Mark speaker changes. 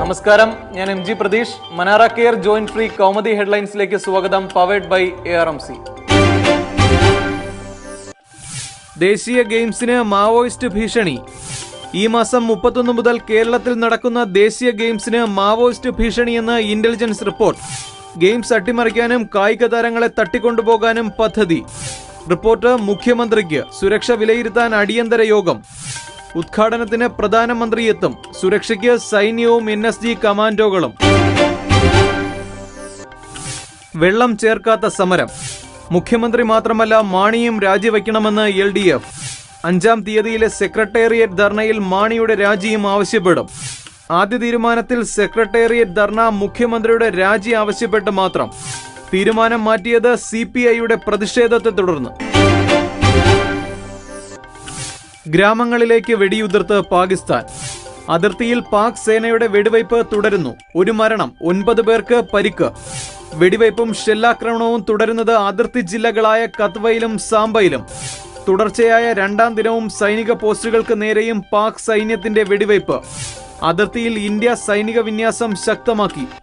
Speaker 1: നമസ്കാരം. ഞാൻ M G Pratheesh. Manara care joint free comedy ഹെഡ്ലൈൻസിലേക്ക് സ്വാഗതം powered by A R M C. ദേശീയ ഗെയിംസിന് മാവോയിസ്റ്റ് ഭീഷണി. ഈ മാസം മുപ്പത്തൊന്ന് മുതൽ കേരളത്തിൽ നടക്കുന്ന ദേശീയ ഗെയിംസിന് മാവോയിസ്റ്റ് ഭീഷണിയെന്ന് ഇന്റലിജൻസ് റിപ്പോർട്ട്. ഗെയിംസ് അട്ടിമറിക്കാനും കായിക താരങ്ങളെ തട്ടിക്കൊണ്ടുപോകാനും പദ്ധതി. റിപ്പോർട്ട് മുഖ്യമന്ത്രിക്ക്. സുരക്ഷ വിലയിരുത്താൻ അടിയന്തര യോഗം. ഉദ്ഘാടനത്തിന് പ്രധാനമന്ത്രി എത്തും സുരക്ഷയ്ക്ക് സൈന്യവും എൻ എസ് ജി കമാൻഡോകളും. വെള്ളം ചേർക്കാത്ത സമരം. മുഖ്യമന്ത്രി മാത്രമല്ല മാണിയും രാജിവെക്കണമെന്ന് എൽ ഡി എഫ്. അഞ്ചാം തീയതിയിലെ സെക്രട്ടേറിയറ്റ് ധർണയിൽ മാണിയുടെ രാജിയും ആവശ്യപ്പെടും. ആദ്യ തീരുമാനത്തിൽ സെക്രട്ടേറിയറ്റ് ധർണ മുഖ്യമന്ത്രിയുടെ രാജി ആവശ്യപ്പെട്ട് മാത്രം. തീരുമാനം മാറ്റിയത് സി പി ഐയുടെ പ്രതിഷേധത്തെ തുടർന്ന്. ഗ്രാമങ്ങളിലേക്ക് വെടിയുതിർത്ത് പാകിസ്ഥാൻ. അതിർത്തിയിൽ പാക് സേനയുടെ വെടിവയ്പ് തുടരുന്നു. ഒരു മരണം ഒൻപത് പേർക്ക് പരിക്ക്. വെടിവയ്പും ഷെല്ലാക്രമണവും തുടരുന്നത് അതിർത്തി ജില്ലകളായ കത്വയിലും സാംബയിലും. തുടർച്ചയായ രണ്ടാം ദിനവും സൈനിക പോസ്റ്റുകൾക്ക് നേരെയും പാക് സൈന്യത്തിന്റെ വെടിവയ്പ്. അതിർത്തിയിൽ ഇന്ത്യ സൈനിക വിന്യാസം ശക്തമാക്കി.